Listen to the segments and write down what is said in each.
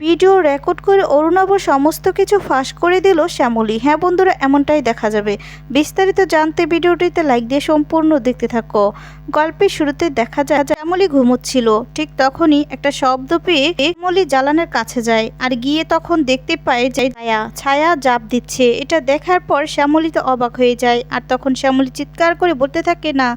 Video record করে অরুণাভ সমস্ত কিছু ফাঁস করে দিল শ্যামলী। হ্যাঁ বন্ধুরা, এমনটাই দেখা যাবে। বিস্তারিত জানতে ভিডিওটিতে লাইক দিয়ে সম্পূর্ণ দেখতে থাকো। গল্পের শুরুতে দেখা যায়, শ্যামলী ঘুমোচ্ছিল। ঠিক তখনই একটা শব্দ পেয়ে শ্যামলী জ্বালানের কাছে যায় আর গিয়ে তখন দেখতে পায় যে ছায়া ছায়া জাপ দিচ্ছে। এটা দেখার পর শ্যামলী তো অবাক হয়ে যায় আর তখন শ্যামলী চিৎকার করে বলতে থাকে, না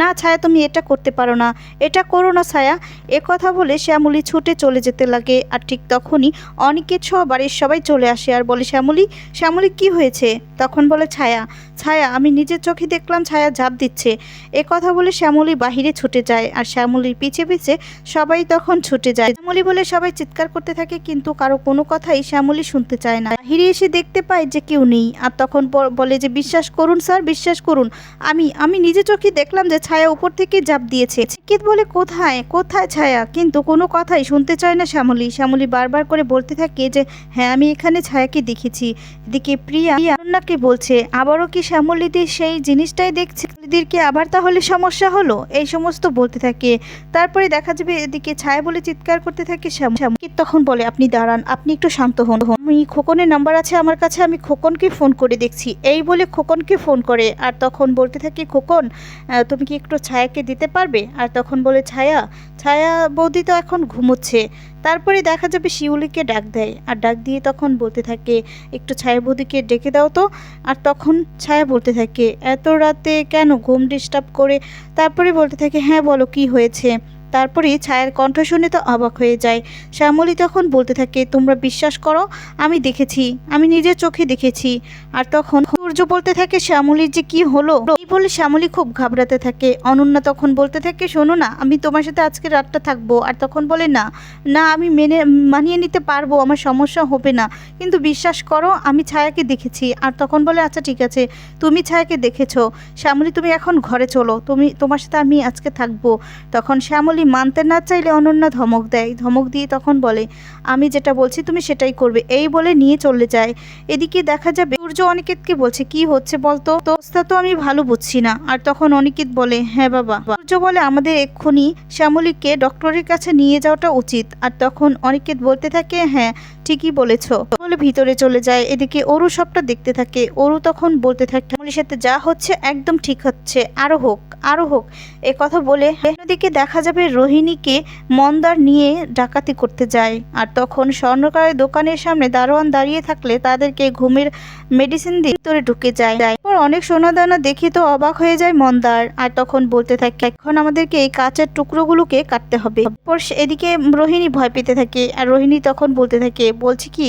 না ছায়া, তুমি এটা করতে পারো না। এটা করো না ছায়া। এ কথা বলে শ্যামলী ছুটে চলে যেতে লাগে আর ঠিক তখনই অনিকেত সহ বাড়ির সবাই চলে আসে। আর বলে, শ্যামলী শ্যামলী, কি হয়েছে? তখন বলে, ছায়া ছায়া, আমি নিজের চোখে দেখলাম ছায়া ঝাঁপ দিচ্ছে। এ কথা বলে শ্যামলী বাহিরে ছুটে যায় আর শ্যামলীর পিছে পিছে সবাই তখন ছুটে যায়। শ্যামলী বলে সবাই চিৎকার করতে থাকে কিন্তু কারও কোনো কথাই শ্যামলী শুনতে চায় না। বাহিরে এসে দেখতে পায় যে কেউ নেই আর তখন বলে যে, বিশ্বাস করুন স্যার, বিশ্বাস করুন। আমি আমি নিজে চোখে দেখলাম যে ছায়া উপর থেকে ঝাঁপ দিয়েছে। চিকিৎ বলে, কোথায়? কোথায় ছায়া? কিন্তু কোনো কথাই শুনতে চায় না শ্যামলী। শ্যামলী বারবার করে বলতে থাকে যে হ্যাঁ আমি এখানে ছায়াকে দেখেছি। এদিকে প্রিয়া অনন্যাকে বলছে, আবারও কি শ্যামলীদি সেই জিনিসটাই দেখছে। দিদিরকে আবার তাহলে সমস্যা হলো? এই সমস্ত বলতে থাকে। তারপরে দেখা যাবে এদিকে ছায়া বলে চিৎকার করতে থাকে শ্যাম শ্যামলী তখন বলে, আপনি দাঁড়ান, আপনি একটু শান্ত হন। আমি খোকনের নাম্বার আছে আমার কাছে, আমি খোকনকে ফোন করে দেখছি। এই বলে খোকনকে ফোন করে আর তখন বলতে থাকি, খোকন তুমি কি একটু ছায়াকে দিতে পারবে? আর তখন বলে, ছায়া ছায়া বৌদি তো এখন ঘুমোচ্ছে। তারপরে দেখা যাবে শিউলিকে ডাক দেয়। আর ডাক দিয়ে তখন বলতে থাকে, একটু ছায়া বৌদিকে ডেকে দাও তো। আর তখন ছায়া বলতে থাকে, এত রাতে কেন ঘুম ডিস্টার্ব করে? তারপরে বলতে থাকে হ্যাঁ বলো কি হয়েছে? তারপরে ছায়ার কণ্ঠ শুনে তো অবাক হয়ে যায়। শ্যামলী তখন বলতে থাকে, তোমরা বিশ্বাস করো, আমি দেখেছি, আমি নিজের চোখে দেখেছি। আর তখন সূর্য বলতে থাকে, শ্যামলীর যে কি হলো? বলে শ্যামলী খুব ঘাবড়াতে থাকে। অনন্যা তখন বলতে থাকে, শোনো না, আমি তোমার সাথে আজকে রাতটা থাকব। আর তখন বলে, না না, আমি মেনে, মানিয়ে নিতে পারব, আমার সমস্যা হবে না। কিন্তু বিশ্বাস করো, আমি ছায়াকে দেখেছি। আর তখন বলে আচ্ছা ঠিক আছে, তুমি ছায়াকে দেখেছ। শ্যামলী, তুমি এখন ঘরে চলো। তুমি, তোমার সাথে আমি আজকে থাকব। তখন শ্যামলী মানতে না চাইলে অনন্যা ধমক দেয়। ধমক দিয়ে তখন বলে, আমি যেটা বলছি, তুমি সেটাই করবে। এই বলে নিয়ে চলে যায়। এদিকে দেখা যাবে, সূর্য অনিকেতকে বলছে, কি হচ্ছে বলতো? তো আমি ভালো বুঝছি না। আর তখন অনিকেত বলে হ্যাঁ বাবা। সূর্য বলে, আমাদের এক্ষুনি শ্যামলীকে ডক্টরের কাছে নিয়ে যাওয়াটা উচিত। আর তখন অনিকেত বলতে থাকে হ্যাঁ ঠিকই বলেছ। বলে ভিতরে চলে যায়, এদিকে অরু সবটা দেখতে থাকে। অরু তখন বলতে থাকে, শ্যামলীর সাথে যা হচ্ছে একদম ঠিক হচ্ছে। আরও হোক আরও হোক। এ কথা বলে, অন্যদিকে দেখা যাবে রোহিণীকে মন্দার নিয়ে ডাকাতি করতে যায়। আর তখন স্বর্ণকারের দোকানের সামনে দারোয়ান দাঁড়িয়ে থাকলে তাদেরকে ঘুমের মেডিসিন দিয়ে ভিতরে ঢুকে যায়। অনেক সোনাদানা দেখে তো অবাক হয়ে যায় মন্দার। আর তখন বলতে থাকে, এখন আমাদেরকে এই কাঁচের টুকরোগুলোকে কাটতে হবে। এদিকে রোহিণী ভয় পেতে থাকে, আর রোহিণী তখন বলতে থাকে, বলছি কি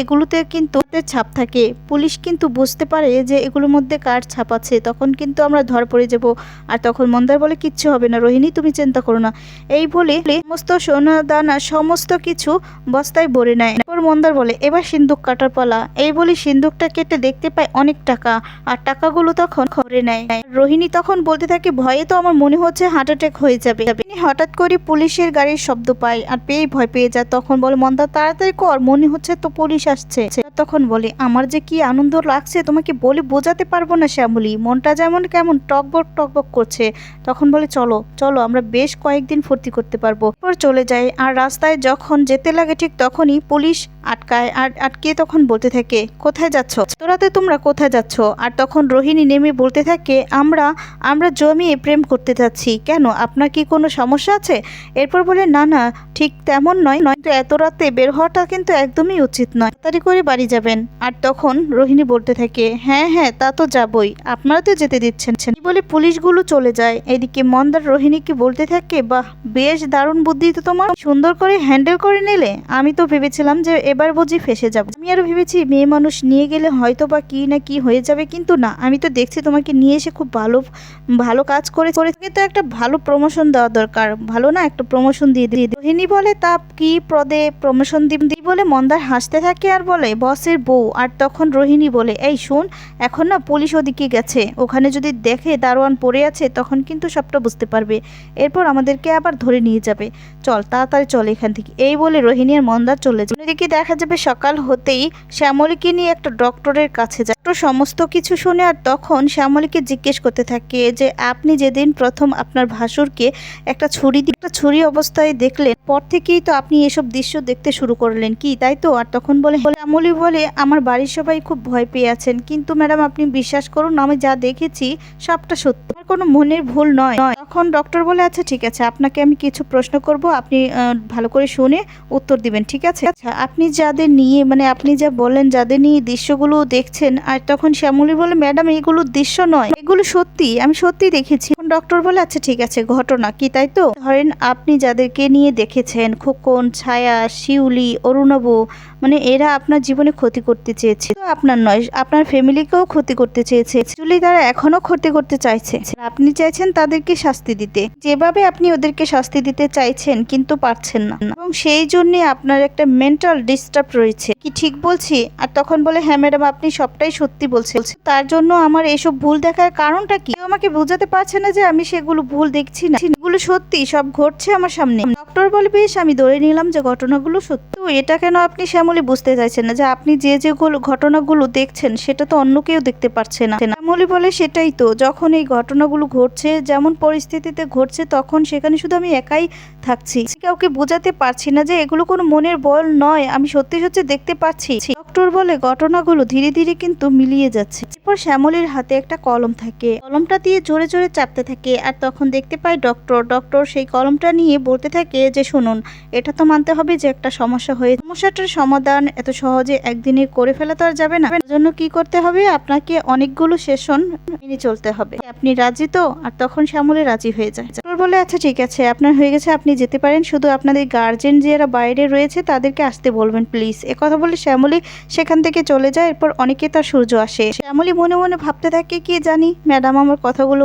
এগুলোতে কিন্তু ছাপ থাকে। পুলিশ কিন্তু বুঝতে পারে যে এগুলোর মধ্যে কার ছাপ আছে। তখন কিন্তু আমরা ধর পড়ে যাব। আর তখন মন্দার বলে, কিচ্ছু হবে না রোহিণী, তুমি চিন্তা করো না। এই বলে সমস্ত সোনা দানা সমস্ত কিছু বস্তায় ভরে নেয়। এরপর মন্দার বলে, এবার সিন্দুক কাটার পালা। এই বলে সিন্দুকটা কেটে দেখতে পায় অনেক টাকা। আর টাকাগুলো তখন খবরে নেয়। রোহিণী তখন বলতে থাকে, ভয়ে তো আমার মনে হচ্ছে হার্ট অ্যাটাক হয়ে যাবে। হঠাৎ করে পুলিশের গাড়ির শব্দ পায় আর পেয়ে ভয় পেয়ে যায়। তখন বলে, মন্দা, তাড়াতাড়ি কর, মনে হচ্ছে তো পুলিশ আসছে। তখন বলে, আমার যে কি আনন্দ লাগছে তোমাকে বলে বোঝাতে পারব না শ্যামলী। মনটা যেমন কেমন টকবক টকবক করছে। তখন বলে, চলো চলো, আমরা বেশ কয়েকদিন ফুর্তি করতে পারব। এরপর চলে যায় আর রাস্তায় যখন যেতে লাগে ঠিক তখনই পুলিশ আটকায় আর আটকে তখন বলতে থাকে, কোথায় যাচ্ছ? তোরাতে তোমরা কোথায় যাচ্ছ? আর তখন রোহিণী নেমে বলতে থাকে, আমরা আমরা জমিয়ে প্রেম করতে যাচ্ছি। কেন? আপনার কি কোনো সমস্যা আছে? এরপর বলে, না না, ঠিক তেমন নয় নয়তো এত রাতে বের হওয়াটা কিন্তু একদমই উচিত নয়। তাড়াতাড়ি করে বাড়ি যাবেন। আর তখন রোহিণী বলতে থাকে হ্যাঁ হ্যাঁ তা তো যাবই। আপনারা তো যেতে দিচ্ছেন। বলে পুলিশগুলো চলে যায়। এদিকে মন্দার রোহিণীকে বলতে থাকে, বাহ, বেশ দারুণ বুদ্ধি তো তোমার। সুন্দর করে হ্যান্ডেল করে নিলে আমি তো ভেবেছিলাম যে এবার বুঝি ফেসে যাব। আমি আরও ভেবেছি মেয়ে মানুষ নিয়ে গেলে হয়তো বা কি না কি হয়ে যাবে, কিন্তু না, আমি তো দেখছি তোমাকে নিয়ে এসে খুব ভালো ভালো কাজ করে করে তো একটা ভালো প্রমোশন দেওয়া দরকার। ভালো না, একটা প্রমোশন দিয়ে দিয়ে। রোহিণী বলে, তা কি পদে প্রমোশন দিই বলে মন্দার হাসতে থাকে আর বলে, বল বসের বউ, আর তখন রোহিণী বলে, এই শোন, এখন না পুলিশ ওদিকে গেছে। ওখানে যদি দেখে দারোয়ান পড়ে আছে, তখন কিন্তু সবটা বুঝতে পারবে। এরপর আমাদেরকে আবার ধরে নিয়ে যাবে। চল, তাড়াতাড়ি চল এখান থেকে। এই বলে রোহিণী আর মন্দার চলে যায়। এদিকে দেখা যাবে সকাল হতেই শ্যামলীকে নিয়ে একটা ডক্টরের কাছে যায়। ডক্টর সমস্ত কিছু শুনে, আর তখন শ্যামলীকে জিজ্ঞেস করতে থাকে যে, আপনি যেদিন প্রথম আপনার ভাসুরকে একটা ছুরি দিয়ে একটা ছুরি অবস্থায় দেখলেন, পর থেকেই তো আপনি এসব দৃশ্য দেখতে শুরু করলেন। কি, তাই তো? আর তখন বলে, শ্যামলী বলে আমার বাড়ির সবাই খুব ভয় পেয়ে আছেন। কিন্তু ম্যাডাম, আপনি বিশ্বাস করুন, আমি যা দেখেছি সবটা সত্য। আমার কোনো মনের ভুল নয়। তখন ডক্টর বলে আচ্ছা ঠিক আছে, আপনাকে আমি কিছু প্রশ্ন করব। আপনি ভালো করে শুনে উত্তর দিবেন, ঠিক আছে? আচ্ছা আপনি যাদের নিয়ে মানে আপনি যা বলেন যাদের নিয়ে দৃশ্যগুলো দেখছেন, আর তখন শ্যামলী বলে, ম্যাডাম, এগুলো দৃশ্য নয়, এগুলো সত্যি, আমি সত্যি দেখেছি। ডক্টর বলে আচ্ছা ঠিক আছে, ঘটনা কি তাই তো? ধরেন আপনি যাদেরকে নিয়ে দেখেছেন, খোকন, ছায়া, শিউলি, অরুণাব মানে এরা আপনার জীবনে ক্ষতি করতে চেয়েছে। তো আপনার নয়, আপনার ফ্যামিলিকেও ক্ষতি করতে চেয়েছে। অ্যাকচুয়ালি তারা এখনও ক্ষতি করতে চাইছে। আপনি চাইছেন তাদেরকে শাস্তি দিতে। যেভাবে আপনি ওদেরকে শাস্তি দিতে চাইছেন, কিন্তু পারছেন না। এবং সেই জন্য আপনার একটা মেন্টাল ডিস্টার্ব রয়েছে। কি ঠিক বলছি? আর তখন বলে হ্যাঁ ম্যাডাম, আপনি সবটাই সত্যি বলছেন। তার জন্য আমার এইসব ভুল দেখার কারণটা কি? আমাকে বোঝাতে পারছে না যে আমি সেগুলো ভুল দেখছি না। এগুলো সত্যি, সব ঘটছে আমার সামনে। ডক্টর বলে, বেশ, আমি ধরে নিলাম যে ঘটনাগুলো সত্যি। তো এটা কেন আপনি শ্যামলী বুঝতে চাইছেন না? যে আপনি যে যেগুলো, ঘটনাগুলো দেখছেন, সেটা তো অন্য কেউ দেখতে পারছে না। শ্যামলী বলে, সেটাই তো। যখন এই ঘটনাগুলো ঘটছে, যেমন পরিস্থিতিতে ঘটছে, তখন সেখানে শুধু আমি একাই থাকছি। কাউকে বোঝাতে পারছি না যে এগুলো কোনো মনের বল নয়। আমি সত্যি সত্যি দেখতে পাচ্ছি ডক্টর বলে, ঘটনাগুলো ধীরে ধীরে কিন্তু মিলিয়ে যাচ্ছে। এরপর শ্যামলীর হাতে একটা কলম থাকে। কলমটা দিয়ে জোরে জোরে চাপতে থাকে। আর তখন দেখতে পাই ডক্টর ডক্টর সেই কলমটা নিয়ে বলতে থাকে যে, শুনুন, এটা তো মানতে হবে যে একটা সমস্যা হয়ে সমস্যাটার সমাধান এত সহজে একদিনে করে ফেলা তো আর যাবে না। এর জন্য কি করতে হবে? আপনাকে অনেকগুলো সেশন মেনে চলতে হবে। আপনি রাজি তো? আর তখন শ্যামলে রাজি হয়ে যায়। ডক্টর বলে আচ্ছা ঠিক আছে, আপনার হয়ে গেছে, আপনি যেতে পারেন। শুধু আপনাদের গার্জেন যারা বাইরে রয়েছে, তাদেরকে আসতে বলবেন, প্লিজ। কথা বলে শ্যামলী সেখান থেকে চলে যায়। এরপর অনেকে তার সূর্য আসে। শ্যামলী মনে মনে ভাবতে থাকে, কি জানি, ম্যাডাম আমার কথাগুলো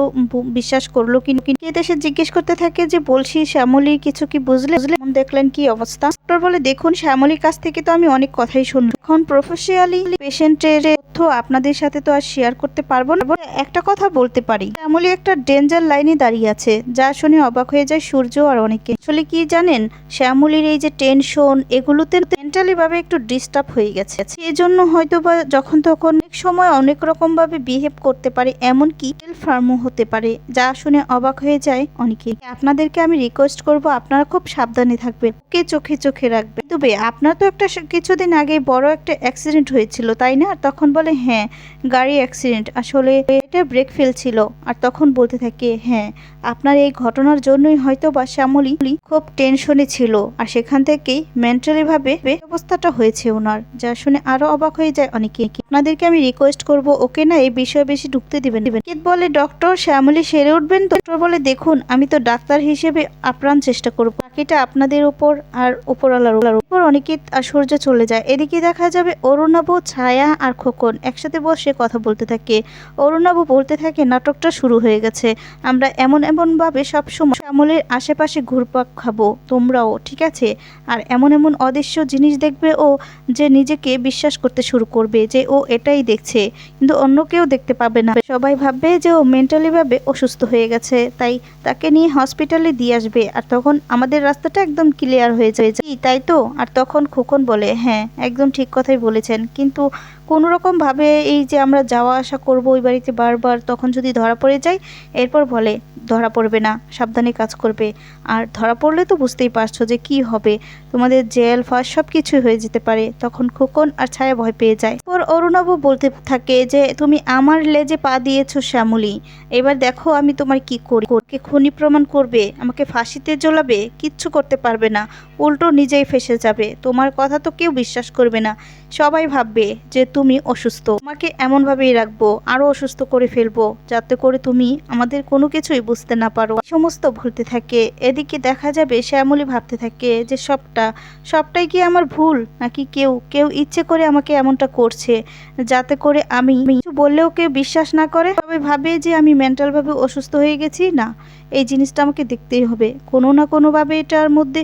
বিশ্বাস করল কিন্তু এতে সে জিজ্ঞেস করতে থাকে যে বলছি, শ্যামলী, কিছু কি বুঝলে? বুঝলে, দেখলেন কি অবস্থা। ডক্টর বলে, দেখুন, শ্যামলীর কাছ থেকে তো আমি অনেক কথাই শুনলাম। এখন প্রফেশনালি পেশেন্টের তথ্য আপনাদের সাথে তো আর শেয়ার করতে পারব না। একটা কথা বলতে পারি। শ্যামলী একটা ডেঞ্জার লাইনে দাঁড়িয়ে আছে, যা শুনে অবাক হয়ে যায় সূর্য আর অনেকে। আসলে কি জানেন, শ্যামলীর এই যে টেনশন এগুলোতে মেন্টালি ভাবে একটু ডিস্টার্ব হয়ে গেছে। এই জন্য হয়তো বা যখন তখন অনেক সময় অনেক রকম ভাবে বিহেভ করতে পারে এমনকি ফার্মও হতে পারে, যা শুনে অবাক হয়ে যায় অনেকে। আপনাদেরকে আমি রিকোয়েস্ট করব, আপনারা খুব সাবধানে থাকবেন কে চোখে চোখে রাখবেন। তবে আপনার তো একটা কিছুদিন আগে বড় একটা অ্যাক্সিডেন্ট হয়েছিল, তাই না? তখন বলে হ্যাঁ গাড়ি অ্যাক্সিডেন্ট আসলে এটা ব্রেক ফেল ছিল। আর তখন বলতে থাকে হ্যাঁ আপনার এই ঘটনার জন্যই হয়তো বা শ্যামলী খুব টেনশনে ছিল। আর সেখান থেকেই মেন্টালি ভাবে অবস্থাটা হয়েছে ওনার, যা শুনে আরও অবাক হয়ে যায় অনেকে। আপনাদেরকে আমি রিকোয়েস্ট করব, ওকে না এই বিষয়ে বেশি ঢুকতে দিবেন কিত বলে ডক্টর শ্যামলী সেরে উঠবেন তো? ডক্টর বলে, দেখুন, আমি তো ডাক্তার হিসেবে আপ্রাণ চেষ্টা করব। বাকিটা আপনাদের উপর আর উপরওয়ালার উপর। অনিকেত আর সূর্য চলে যায়। এদিকে দেখা যাবে অরুণাভ ছায়া আর খোকন একসাথে বসে কথা বলতে থাকে। অরুণাভ বলতে থাকে, নাটকটা শুরু হয়ে গেছে। আমরা এমন এমন ভাবে সবসময় শ্যামলের আশেপাশে ঘুরপাক খাব, তোমরাও, ঠিক আছে? আর এমন এমন অদৃশ্য জিনিস দেখবে ও যে নিজেকে বিশ্বাস করতে শুরু করবে, যে ও এটাই দেখছে। কিন্তু অন্য কেউ দেখতে পাবে না। সবাই ভাববে যে ও মেন্টালি ভাবে অসুস্থ হয়ে গেছে, তাই তাকে নিয়ে হসপিটালে দিয়ে আসবে। আর তখন আমাদের রাস্তাটা একদম ক্লিয়ার হয়ে যায় তাই তো? আর তখন খোকন বলে হ্যাঁ একদম ঠিক কথাই বলেছেন। কিন্তু কোনো রকম ভাবে এই যে আমরা যাওয়া আসা করব, ওই বাড়িতে বারবার তখন যদি ধরা পড়ে যায়, এরপর বলে ধরা পড়বে না, সাবধানে কাজ করবে। আর ধরা পড়লে তো বুঝতেই পারছ যে কি হবে। তোমাদের জেল, ফাঁস সব কিছুই হয়ে যেতে পারে। তখন খোকন আর ছায়া ভয় পেয়ে যায়। ওর অরুণাবু বলতে থাকে যে, তুমি আমার লেজে পা দিয়েছ শ্যামলী। এবার দেখো আমি তোমার কি করি। কে খুনি প্রমাণ করবে, আমাকে ফাঁসিতে জ্বলাবে, কিচ্ছু করতে পারবে না। উল্টো নিজেই ফেসে যাবে। তোমার কথা তো কেউ বিশ্বাস করবে না। সবাই ভাববে যে তুমি অসুস্থ। তোমাকে এমনভাবেই রাখব, আরও অসুস্থ করে ফেলব, যাতে করে তুমি আমাদের কোনো কিছুই বুঝতে না পারো। সমস্ত ভুলতে থাকে। এদিকে দেখা যাবে শ্যামলী ভাবতে থাকে যে, সবটা, সবটাই কি আমার ভুল? নাকি কেউ কেউ ইচ্ছে করে আমাকে এমনটা করছে, যাতে করে আমি কিছু বললেও কেউ বিশ্বাস না করে? তবে ভাবে যে আমি মেন্টালভাবে অসুস্থ হয়ে গেছি? না, এই জিনিসটা আমাকে দেখতেই হবে। কোনো না কোনোভাবে এটার মধ্যে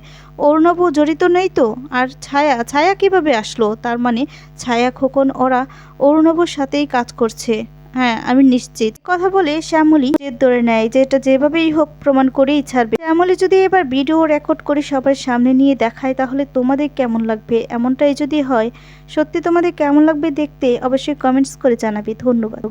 অর্ণব জড়িত নেই তো? আর ছায়া ছায়া কীভাবে আসলো? তার মানে ছায়া খোকন, ওরা অরুণবর সাথেই কাজ করছে। হ্যাঁ আমি নিশ্চিত। কথা বলে শ্যামলি জেদ ধরে নেয় যে এটা যেভাবেই হোক প্রমাণ করেই ছাড়বে। শ্যামলি যদি এবার ভিডিও রেকর্ড করে সবার সামনে নিয়ে দেখায়, তাহলে তোমাদের কেমন লাগবে? এমনটাই যদি হয়, সত্যি তোমাদের কেমন লাগবে দেখতে অবশ্যই কমেন্টস করে জানাবে। ধন্যবাদ।